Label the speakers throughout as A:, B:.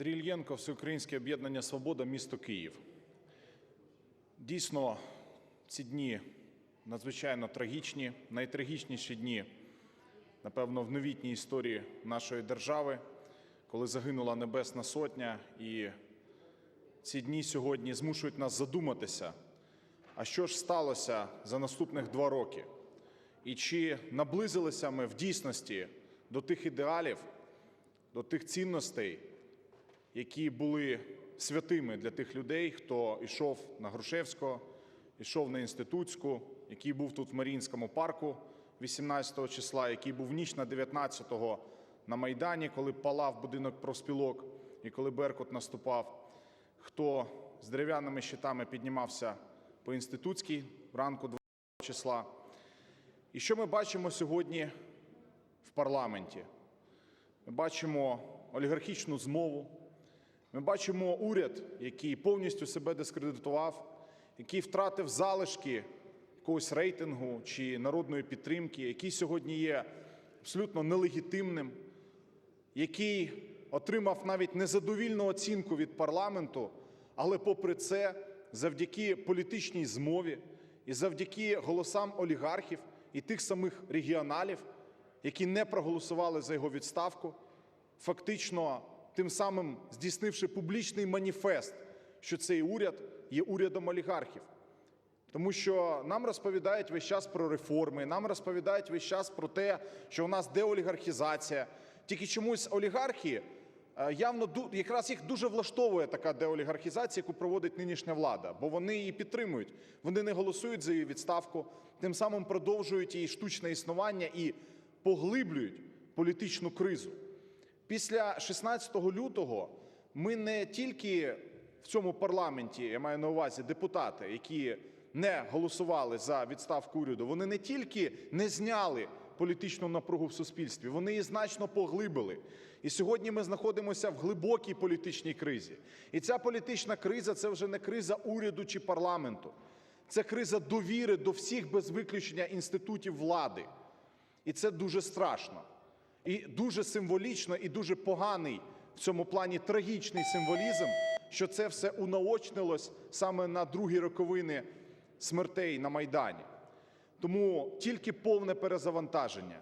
A: Андрій Ільєнко, Всеукраїнське об'єднання Свобода, місто Київ. Дійсно, ці дні надзвичайно трагічні, найтрагічніші дні, напевно, в новітній історії нашої держави, коли загинула Небесна Сотня. І ці дні сьогодні змушують нас задуматися, а що ж сталося за наступних два роки? І чи наблизилися ми в дійсності до тих ідеалів, до тих цінностей, які були святими для тих людей, хто йшов на Грушевського, йшов на Інститутську, який був тут в Маріїнському парку 18 числа, який був ніч на 19-го на Майдані, коли палав будинок профспілок і коли Беркут наступав, хто з дерев'яними щитами піднімався по Інститутській ранку 20 числа. І що ми бачимо сьогодні в парламенті? Ми бачимо олігархічну змову. Ми бачимо уряд, який повністю себе дискредитував, який втратив залишки якогось рейтингу чи народної підтримки, який сьогодні є абсолютно нелегітимним, який отримав навіть незадовільну оцінку від парламенту, але попри це, завдяки політичній змові і завдяки голосам олігархів і тих самих регіоналів, які не проголосували за його відставку, фактично тим самим здійснивши публічний маніфест, що цей уряд є урядом олігархів. Тому що нам розповідають весь час про реформи, нам розповідають весь час про те, що у нас деолігархізація. Тільки чомусь олігархи е, явно якраз їх дуже влаштовує така деолігархізація, яку проводить нинішня влада, бо вони її підтримують. Вони не голосують за її відставку, тим самим продовжують її штучне існування і поглиблюють політичну кризу. Після 16 лютого ми не тільки в цьому парламенті, я маю на увазі депутати, які не голосували за відставку уряду, вони не тільки не зняли політичну напругу в суспільстві, вони її значно поглибили. І сьогодні ми знаходимося в глибокій політичній кризі. І ця політична криза це вже не криза уряду чи парламенту, це криза довіри до всіх без виключення інститутів влади. І це дуже страшно. І дуже символічно, і дуже поганий в цьому плані трагічний символізм, що це все унаочнилось саме на другі роковини смертей на Майдані. Тому тільки повне перезавантаження,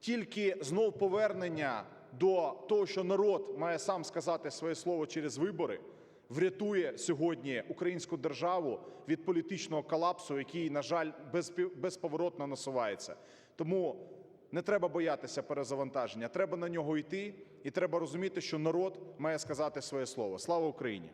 A: тільки знов повернення до того, що народ має сам сказати своє слово через вибори, врятує сьогодні українську державу від політичного колапсу, який, на жаль, безповоротно насувається. Тому не треба боятися перезавантаження, треба на нього йти, і треба розуміти, що народ має сказати своє слово. Слава Україні!